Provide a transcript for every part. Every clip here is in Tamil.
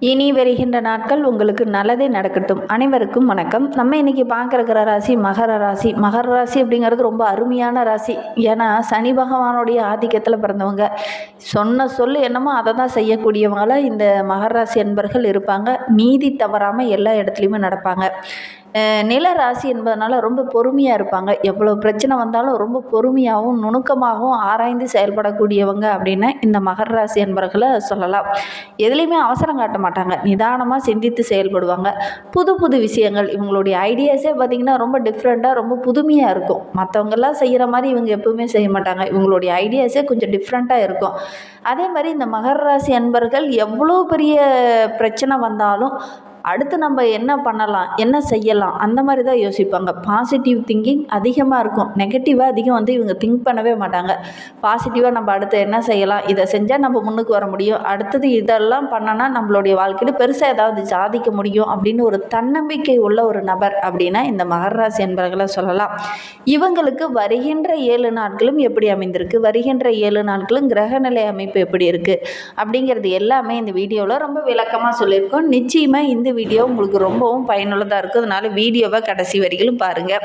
இனி வருகின்ற நாட்கள் உங்களுக்கு நல்லதே நடக்கட்டும். அனைவருக்கும் வணக்கம். நம்ம இன்றைக்கி பார்க்குற ராசி மகர ராசி. மகர ராசி அப்படிங்கிறது ரொம்ப அருமையான ராசி. ஏன்னா சனி பகவானுடைய ஆதிக்கத்தில் பிறந்தவங்க. சொன்ன சொல்லு என்னமோ அதை தான் செய்யக்கூடியவங்கள இந்த மகர ராசி என்பர்கள் இருப்பாங்க. நீதி தவறாமல் எல்லா இடத்துலையுமே நடப்பாங்க. நில ராசி என்பதனால் ரொம்ப பொறுமையாக இருப்பாங்க. எவ்வளோ பிரச்சனை வந்தாலும் ரொம்ப பொறுமையாகவும் நுணுக்கமாகவும் ஆராய்ந்து செயல்படக்கூடியவங்க அப்படின்னு இந்த மகர ராசி என்பர்களை சொல்லலாம். எதுலேயுமே அவசரம் காட்ட மாட்டாங்க. நிதானமாக சிந்தித்து செயல்படுவாங்க. புது புது விஷயங்கள் இவங்களுடைய ஐடியாஸே பார்த்திங்கன்னா ரொம்ப டிஃப்ரெண்ட்டாக ரொம்ப புதுமையாக இருக்கும். மற்றவங்கெல்லாம் செய்கிற மாதிரி இவங்க எப்பவுமே செய்ய மாட்டாங்க. இவங்களுடைய ஐடியாஸே கொஞ்சம் டிஃப்ரெண்ட்டாக இருக்கும். அதே மாதிரி இந்த மகர ராசி அன்பர்கள் எவ்வளோ பெரிய பிரச்சனை வந்தாலும் அடுத்து நம்ம என்ன பண்ணலாம் என்ன செய்யலாம் அந்த மாதிரி தான் யோசிப்பாங்க. பாசிட்டிவ் திங்கிங் அதிகமாக இருக்கும். நெகட்டிவாக அதிகம் வந்து இவங்க திங்க் பண்ணவே மாட்டாங்க. பாசிட்டிவாக நம்ம அடுத்து என்ன செய்யலாம் இதை செஞ்சால் நம்ம முன்னுக்கு வர முடியும். அடுத்தது இதெல்லாம் பண்ணனா நம்மளுடைய வாழ்க்கையில் பெருசாக ஏதாவது சாதிக்க முடியும் அப்படின்னு ஒரு தன்னம்பிக்கை உள்ள ஒரு நபர் அப்படின்னா இந்த மகராசி என்பவர்களை என்பர்களை சொல்லலாம். இவங்களுக்கு வருகின்ற ஏழு நாட்களும் எப்படி அமைந்திருக்கு? வருகின்ற ஏழு நாட்களும் கிரகநிலை அமைப்பு எப்படி இருக்குது அப்படிங்கிறது எல்லாமே இந்த வீடியோவில் ரொம்ப விளக்கமாக சொல்லியிருக்கோம். நிச்சயமாக இந்த வீடியோ உங்களுக்கு ரொம்பவும் பயனுள்ளதாக இருக்கும் அதனால் வீடியோவை கடைசி வரைக்கும் பாருங்கள்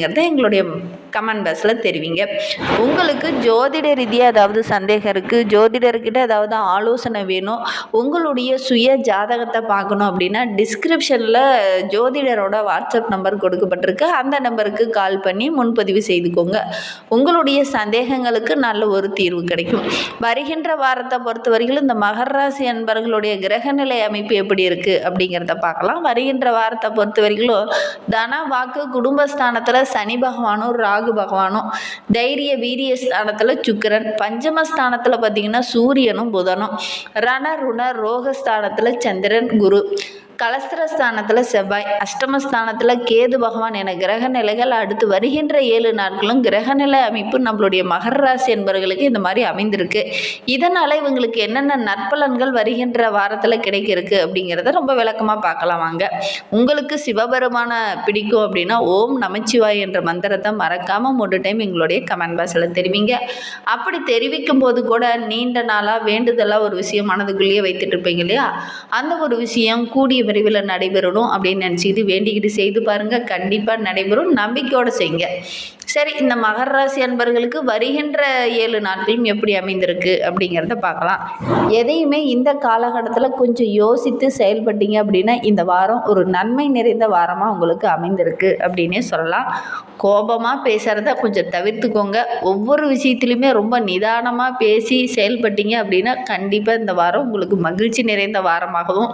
அப்படிங்கிறத எங்களுடைய கமெண்ட் பாக்ஸில் தெரிவிங்க. உங்களுக்கு ஜோதிட ரீதியாக ஏதாவது சந்தேகம் இருக்குது ஜோதிடர்கிட்ட ஏதாவது ஆலோசனை வேணும்? உங்களுடைய சுய ஜாதகத்தை பார்க்கணும் அப்படின்னா டிஸ்கிரிப்ஷனில் ஜோதிடரோட வாட்ஸ்அப் நம்பர் கொடுக்கப்பட்டிருக்கு. அந்த நம்பருக்கு கால் பண்ணி முன்பதிவு செய்துக்கோங்க. உங்களுடைய சந்தேகங்களுக்கு நல்ல ஒரு தீர்வு கிடைக்கும். வருகின்ற வாரத்தை பொறுத்த வரையிலும் இந்த மகர ராசி அன்பர்களுடைய கிரகநிலை அமைப்பு எப்படி இருக்குது அப்படிங்கிறத பார்க்கலாம். வருகின்ற வாரத்தை பொறுத்த வரைக்கும் தன வாக்கு குடும்பஸ்தானத்தில் சனி பகவானும் ராகு பகவானும் தைரிய வீரிய ஸ்தானத்தில் சுக்கிரன். பஞ்சமஸ்தானத்தில் பார்த்தீங்கன்னா சூரியனும் புதனும். ரண ருண ரோகஸ்தானத்தில் சந்திரன் குரு. கலஸ்திரஸ்தானத்தில் செவ்வாய் அஷ்டமஸ்தானத்தில் கேது பகவான் என கிரக நிலைகள் அடுத்து வருகின்ற ஏழு நாட்களும் கிரகநிலை அமைப்பு நம்மளுடைய மகர ராசி என்பவர்களுக்கு இந்த மாதிரி அமைந்திருக்கு. இதனால் இவங்களுக்கு என்னென்ன நற்பலன்கள் வருகின்ற வாரத்தில் கிடைக்கிறதுக்கு அப்படிங்கிறத ரொம்ப விளக்கமாக பார்க்கலாம் வாங்க. உங்களுக்கு சிவபெருமான பிடிக்கும் அப்படின்னா ஓம் நமச்சிவாய் என்ற மந்திரத்தை மறக்காமல் மூன்று டைம் எங்களுடைய கமெண்ட் பாக்ஸில் தெரிவிங்க. அப்படி தெரிவிக்கும் போது கூட நீண்ட நாளாக வேண்டுதலாக ஒரு விஷயம் மனதுக்குள்ளேயே வைத்துட்டு இருப்பீங்க இல்லையா? அந்த ஒரு விஷயம் கூடிய விரைவில் நடைபெறணும் அப்படின்னு நினச்சிக்கிட்டு வேண்டிக்கிட்டு செய்து பாருங்கள் கண்டிப்பாக நடைபெறும். நம்பிக்கையோடு செய்யுங்க. சரி இந்த மகர ராசி அன்பர்களுக்கு வருகின்ற ஏழு நாட்களும் எப்படி அமைந்திருக்கு அப்படிங்கிறத பார்க்கலாம். எதையுமே இந்த காலகட்டத்தில் கொஞ்சம் யோசித்து செயல்பட்டீங்க அப்படின்னா இந்த வாரம் ஒரு நன்மை நிறைந்த வாரமாக உங்களுக்கு அமைந்திருக்கு அப்படின்னே சொல்லலாம். கோபமாக பேசுகிறத கொஞ்சம் தவிர்த்துக்கோங்க. ஒவ்வொரு விஷயத்துலையுமே ரொம்ப நிதானமாக பேசி செயல்பட்டீங்க அப்படின்னா கண்டிப்பாக இந்த வாரம் உங்களுக்கு மகிழ்ச்சி நிறைந்த வாரமாகவும்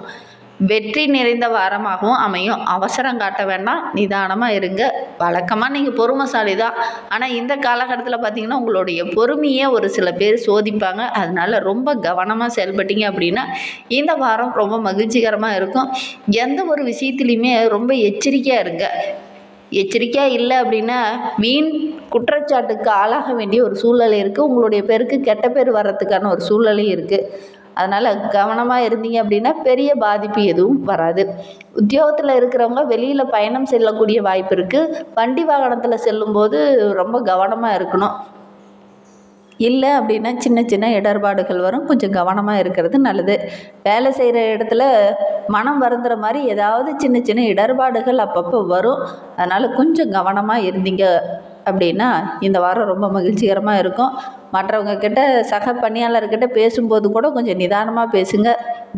வெற்றி நிறைந்த வாரமாகவும் அமையும். அவசரம் காட்ட வேண்டாம். நிதானமாக இருங்க. வழக்கமாக நீங்கள் பொறுமைசாலி தான் ஆனால் இந்த காலகட்டத்தில் பார்த்தீங்கன்னா உங்களுடைய பொறுமையை ஒரு சில பேர் சோதிப்பாங்க. அதனால ரொம்ப கவனமாக செயல்பட்டீங்க அப்படின்னா இந்த வாரம் ரொம்ப மகிழ்ச்சிகரமாக இருக்கும். எந்த ஒரு விஷயத்துலையுமே ரொம்ப எச்சரிக்கையாக இருங்க. எச்சரிக்கையாக இல்லை அப்படின்னா வீண் குற்றச்சாட்டுக்கு ஆளாக வேண்டிய ஒரு சூழ்நிலை இருக்குது உங்களுடைய பேருக்கு கெட்ட பேர் வர்றதுக்கான ஒரு சூழ்நிலையும் இருக்குது அதனால் கவனமாக இருந்தீங்க அப்படின்னா பெரிய பாதிப்பு எதுவும் வராது. உத்தியோகத்தில் இருக்கிறவங்க வெளியில் பயணம் செல்லக்கூடிய வாய்ப்பு இருக்குது வண்டி வாகனத்தில் செல்லும்போது ரொம்ப கவனமாக இருக்கணும். இல்லை அப்படின்னா சின்ன சின்ன இடர்பாடுகள் வரும். கொஞ்சம் கவனமாக இருக்கிறது நல்லது. வேலை செய்கிற இடத்துல மனம் வருந்துற மாதிரி ஏதாவது சின்ன சின்ன இடர்பாடுகள் அப்பப்போ வரும். அதனால் கொஞ்சம் கவனமாக இருந்தீங்க அப்படின்னா இந்த வாரம் ரொம்ப மகிழ்ச்சிகரமாக இருக்கும். மற்றவங்க கிட்ட சக பணியாளர்கிட்ட பேசும்போது கூட கொஞ்சம் நிதானமாக பேசுங்க.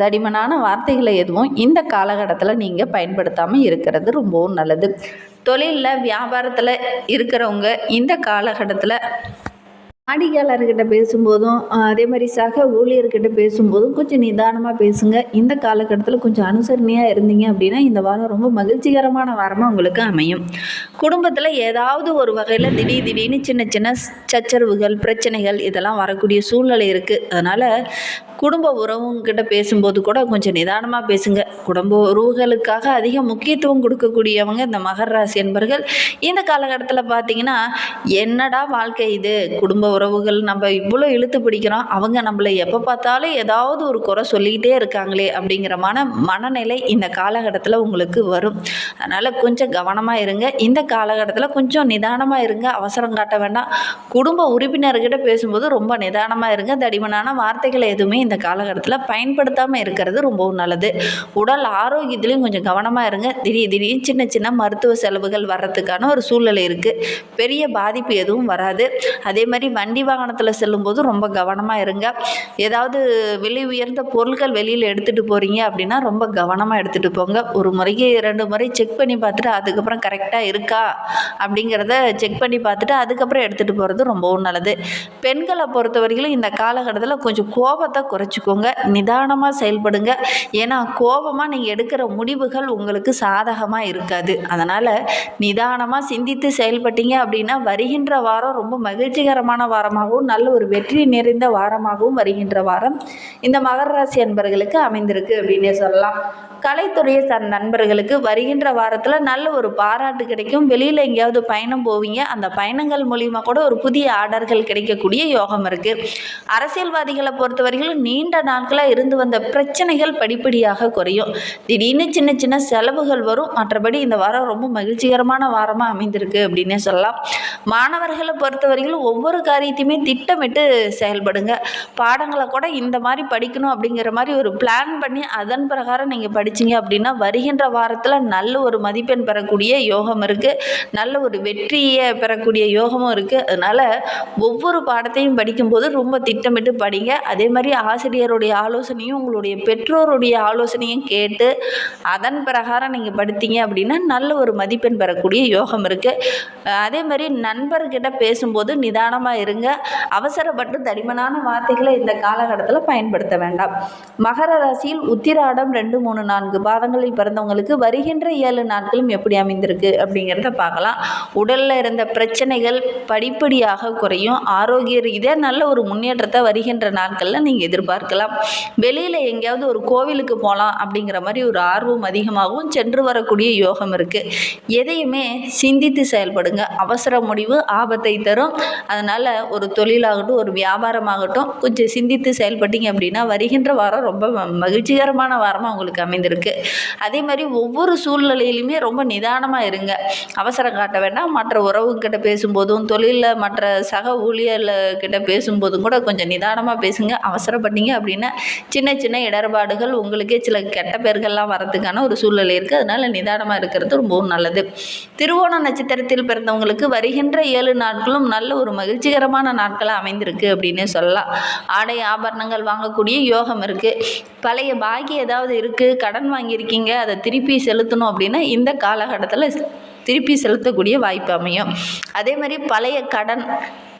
தடிமனான வார்த்தைகளை எதுவும் இந்த காலகட்டத்தில் நீங்கள் பயன்படுத்தாமல் இருக்கிறது ரொம்பவும் நல்லது. தொழிலில் வியாபாரத்தில் இருக்கிறவங்க இந்த காலகட்டத்தில் வாடிக்கையாளர்கிட்ட பேசும்போதும் அதே மாதிரி சக ஊழியர்கிட்ட பேசும்போதும் கொஞ்சம் நிதானமாக பேசுங்க. இந்த காலகட்டத்தில் கொஞ்சம் அனுசரணையாக இருந்தீங்க அப்படின்னா இந்த வாரம் ரொம்ப மகிழ்ச்சிகரமான வாரமாக உங்களுக்கு அமையும். குடும்பத்தில் ஏதாவது ஒரு வகையில் திடீர் திடீர்னு சின்ன சின்ன சச்சரவுகள் பிரச்சனைகள் இதெல்லாம் வரக்கூடிய சூழ்நிலை இருக்குது அதனால் குடும்ப உறவுங்கிட்ட பேசும்போது கூட கொஞ்சம் நிதானமாக பேசுங்க. குடும்ப உறவுகளுக்காக அதிக முக்கியத்துவம் கொடுக்கக்கூடியவங்க இந்த மகர ராசி என்பர்கள். இந்த காலகட்டத்தில் பார்த்தீங்கன்னா என்னடா வாழ்க்கை இது? குடும்ப உறவுகள் நம்ம இவ்வளோ இழுத்து பிடிக்கிறோம் அவங்க நம்மளை எப்போ பார்த்தாலும் ஏதாவது ஒரு குறை சொல்லிக்கிட்டே இருக்காங்களே அப்படிங்கிற மன மனநிலை இந்த காலகட்டத்தில் உங்களுக்கு வரும். அதனால் கொஞ்சம் கவனமாக இருங்க. இந்த காலகட்டத்தில் கொஞ்சம் நிதானமாக இருங்க. அவசரம் காட்ட வேண்டாம். குடும்ப உறுப்பினர்கிட்ட பேசும்போது ரொம்ப நிதானமாக இருங்க. தடிமனான வார்த்தைகளை எதுவுமே இந்த காலகட்டத்தில் பயன்படுத்தாமல் இருக்கிறது ரொம்பவும் நல்லது. உடல் ஆரோக்கியத்துலேயும் கொஞ்சம் கவனமாக இருங்க. திடீர் திடீர்னு சின்ன சின்ன மருத்துவ செலவுகள் வர்றதுக்கான ஒரு சூழ்நிலை இருக்குது பெரிய பாதிப்பு எதுவும் வராது. அதே மாதிரி வண்டி வண்டி வாகனத்தில் செல்லும்போது ரொம்ப கவனமாக இருங்க. ஏதாவது விலை உயர்ந்த பொருட்கள் வெளியில் எடுத்துகிட்டு போகிறீங்க அப்படின்னா ரொம்ப கவனமாக எடுத்துகிட்டு போங்க. ஒரு முறைக்கு ரெண்டு முறை செக் பண்ணி பார்த்துட்டு அதுக்கப்புறம் கரெக்டாக இருக்கா அப்படிங்கிறத செக் பண்ணி பார்த்துட்டு அதுக்கப்புறம் எடுத்துகிட்டு போகிறது ரொம்பவும் நல்லது. பெண்களை பொறுத்த வரைக்கும் இந்த காலகட்டத்தில் கொஞ்சம் கோபத்தை குறைச்சிக்கோங்க. நிதானமாக செயல்படுங்க. ஏன்னா கோபமாக நீங்கள் எடுக்கிற முடிவுகள் உங்களுக்கு சாதகமாக இருக்காது. அதனால் நிதானமாக சிந்தித்து செயல்பட்டீங்க அப்படின்னா வருகின்ற வாரம் ரொம்ப மகிழ்ச்சிகரமான வாரம் வாரமாகவும் நல்ல ஒரு வெற்றி நிறைந்த வாரமாகவும் வருகின்ற வாரம் இந்த மகர ராசி அன்பர்களுக்கு அமைந்திருக்கு அப்படின்னே சொல்லலாம். கலைத்துறையை சார்ந்த நண்பர்களுக்கு வருகின்ற வாரத்தில் நல்ல ஒரு பாராட்டு கிடைக்கும். வெளியில் எங்கேயாவது பயணம் போவீங்க. அந்த பயணங்கள் மூலிமா கூட ஒரு புதிய ஆர்டர்கள் கிடைக்கக்கூடிய யோகம் இருக்குது அரசியல்வாதிகளை பொறுத்தவரையிலும் நீண்ட நாட்களாக இருந்து வந்த பிரச்சனைகள் படிப்படியாக குறையும். திடீர்னு சின்ன சின்ன செலவுகள் வரும். மற்றபடி இந்த வாரம் ரொம்ப மகிழ்ச்சிகரமான வாரமாக அமைந்திருக்கு அப்படின்னே சொல்லலாம். மாணவர்களை பொறுத்தவரையிலும் ஒவ்வொரு காரியம் எல்லாத்தையுமே திட்டமிட்டு செயல்படுங்க. பாடங்களை கூட இந்த மாதிரி படிக்கணும் அப்படிங்கிற மாதிரி ஒரு பிளான் பண்ணி அதன் பிரகாரம் நீங்கள் படிச்சீங்க அப்படின்னா வருகின்ற வாரத்தில் நல்ல ஒரு மதிப்பெண் பெறக்கூடிய யோகம் இருக்குது நல்ல ஒரு வெற்றியை பெறக்கூடிய யோகமும் இருக்குது அதனால் ஒவ்வொரு பாடத்தையும் படிக்கும்போது ரொம்ப திட்டமிட்டு படிங்க. அதே மாதிரி ஆசிரியருடைய ஆலோசனையும் உங்களுடைய பெற்றோருடைய ஆலோசனையும் கேட்டு அதன் பிரகாரம் நீங்கள் படித்தீங்க அப்படின்னா நல்ல ஒரு மதிப்பெண் பெறக்கூடிய யோகம் இருக்குது அதே மாதிரி நண்பர்கிட்ட பேசும்போது நிதானமாக இருங்க அவசரப்பட்டு தடிமனான வார்த்தைகளை இந்த காலகட்டத்தில் பயன்படுத்த வேண்டாம். மகர ராசியில் உத்திராடம் ரெண்டு மூணு நான்கு பாதங்களில் பிறந்தவங்களுக்கு வருகின்ற ஏழு நாட்களும் எப்படி அமைந்திருக்கு அப்படிங்கிறத பார்க்கலாம். உடலில் இருந்த பிரச்சனைகள் படிப்படியாக குறையும். ஆரோக்கிய ரீதியாக நல்ல ஒரு முன்னேற்றத்தை வருகின்ற நாட்களில் நீங்கள் எதிர்பார்க்கலாம். வெளியில் எங்கேயாவது ஒரு கோவிலுக்கு போகலாம் அப்படிங்கிற மாதிரி ஒரு ஆர்வம் அதிகமாகவும் சென்று வரக்கூடிய யோகம் இருக்குது எதையுமே சிந்தித்து செயல்படுங்க. அவசர முடிவு ஆபத்தை தரும். அதனால் ஒரு தொழிலாகட்டும் ஒரு வியாபாரமாகட்டும் கொஞ்சம் சிந்தித்து செயல்பட்டீங்க அப்படின்னா வருகின்ற வாரம் ரொம்ப மகிழ்ச்சிகரமான வாரமாக உங்களுக்கு அமைந்திருக்கு. அதே மாதிரி ஒவ்வொரு சூழ்நிலையிலுமே ரொம்ப நிதானமாக இருங்க. அவசரம் காட்ட வேண்டாம். மற்ற உறவுகிட்ட பேசும்போதும் தொழிலில் மற்ற சக ஊழியர்கிட்ட பேசும்போதும் கூட கொஞ்சம் நிதானமாக பேசுங்க. அவசரப்பட்டீங்க அப்படின்னா சின்ன சின்ன இடர்பாடுகள் உங்களுக்கே சில கெட்ட பேர்கள்லாம் வரதுக்கான ஒரு சூழ்நிலை இருக்குது அதனால் நிதானமாக இருக்கிறது ரொம்பவும் நல்லது. திருவோண நட்சத்திரத்தில் பிறந்தவங்களுக்கு வருகின்ற ஏழு நாட்களும் நல்ல ஒரு மகிழ்ச்சிகரமான நாட்களாக அமைந்திருக்கு அப்படின்னே சொல்லலாம். ஆடை ஆபரணங்கள் வாங்கக்கூடிய யோகம் இருக்குது பழைய பாக்கி ஏதாவது இருக்குது கடன் வாங்கியிருக்கீங்க அதை திருப்பி செலுத்தணும் அப்படின்னா இந்த காலகட்டத்தில் திருப்பி செலுத்தக்கூடிய வாய்ப்பு அமையும். அதே மாதிரி பழைய கடன்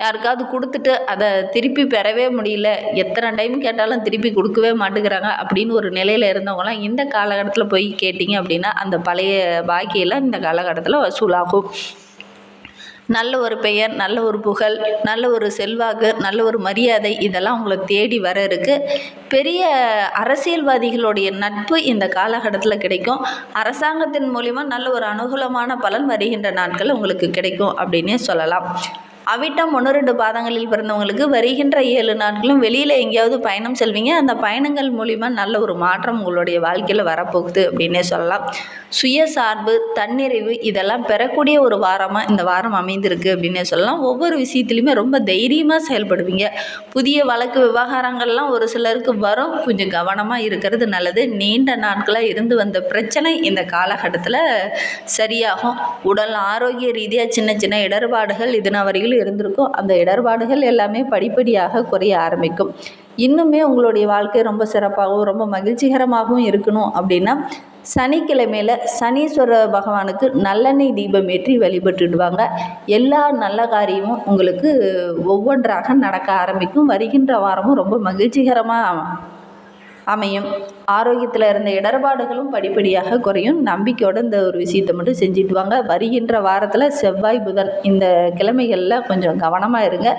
யாருக்காவது கொடுத்துட்டு அதை திருப்பி பெறவே முடியல. எத்தனை டைம் கேட்டாலும் திருப்பி கொடுக்கவே மாட்டேங்கிறாங்க அப்படின்னு ஒரு நிலையில் இருந்தவங்களாம் இந்த காலகட்டத்தில் போய் கேட்டிங்க அப்படின்னா அந்த பழைய பாக்கியெல்லாம் இந்த காலகட்டத்தில் வசூலாகும். நல்ல ஒரு பெயர் நல்ல ஒரு புகழ் நல்ல ஒரு செல்வாக்கு நல்ல ஒரு மரியாதை இதெல்லாம் உங்களை தேடி வர இருக்கு. பெரிய அரசியல்வாதிகளுடைய நட்பு இந்த காலகட்டத்தில் கிடைக்கும். அரசாங்கத்தின் மூலிமா நல்ல ஒரு அனுகூலமான பலன் வருகின்ற நாட்கள் உங்களுக்கு கிடைக்கும் அப்படின்னே சொல்லலாம். அவிட்டம் ஒன்று ரெண்டு பாதங்களில் பிறந்தவங்களுக்கு வருகின்ற ஏழு நாட்களும் வெளியில் எங்கேயாவது பயணம் செல்வீங்க. அந்த பயணங்கள் மூலிமா நல்ல ஒரு மாற்றம் உங்களுடைய வாழ்க்கையில் வரப்போகுது அப்படின்னே சொல்லலாம். சுயசார்பு தன்னிறைவு இதெல்லாம் பெறக்கூடிய ஒரு வாரமாக இந்த வாரம் அமைந்திருக்கு அப்படின்னே சொல்லலாம். ஒவ்வொரு விஷயத்துலையுமே ரொம்ப தைரியமாக செயல்படுவீங்க. புதிய வழக்கு விவகாரங்கள்லாம் ஒரு சிலருக்கு வரும். கொஞ்சம் கவனமாக இருக்கிறது நல்லது. நீண்ட நாட்களாக இருந்து வந்த பிரச்சனை இந்த காலகட்டத்தில் சரியாகும். உடல் ஆரோக்கிய ரீதியாக சின்ன சின்ன இடர்பாடுகள் இதுன வரையிலும் இருந்திருக்கும் அந்த இடர்பாடுகள் எல்லாமே படிப்படியாக குறைய ஆரம்பிக்கும். இன்னுமே உங்களுடைய வாழ்க்கை ரொம்ப சிறப்பாகவும் ரொம்ப மகிழ்ச்சிகரமாகவும் இருக்கணும் அப்படின்னா சனிக்கிழமையில் சனீஸ்வர பகவானுக்கு நல்லெண்ணெய் தீபம் ஏற்றி வழிபட்டுடுவாங்க. எல்லா நல்ல காரியமும் உங்களுக்கு ஒவ்வொன்றாக நடக்க ஆரம்பிக்கும். வருகின்ற வாரமும் ரொம்ப மகிழ்ச்சிகரமாக அமையும். ஆரோக்கியத்தில் இருந்த இடர்பாடுகளும் படிப்படியாக குறையும். நம்பிக்கையோடு இந்த ஒரு விஷயத்தை மட்டும் செஞ்சுட்டு வாங்க. வருகின்ற வாரத்தில் செவ்வாய் புதன் இந்த கிழமைகளில் கொஞ்சம் கவனமாக இருங்க.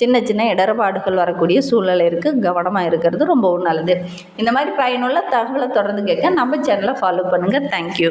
சின்ன சின்ன இடர்பாடுகள் வரக்கூடிய சூழ்நிலை இருக்குது கவனமாக இருக்கிறது ரொம்பவும் நல்லது. இந்த மாதிரி பயனுள்ள தகவலை தொடர்ந்து கேட்க நம்ம சேனலை ஃபாலோ பண்ணுங்கள் தேங்க்யூ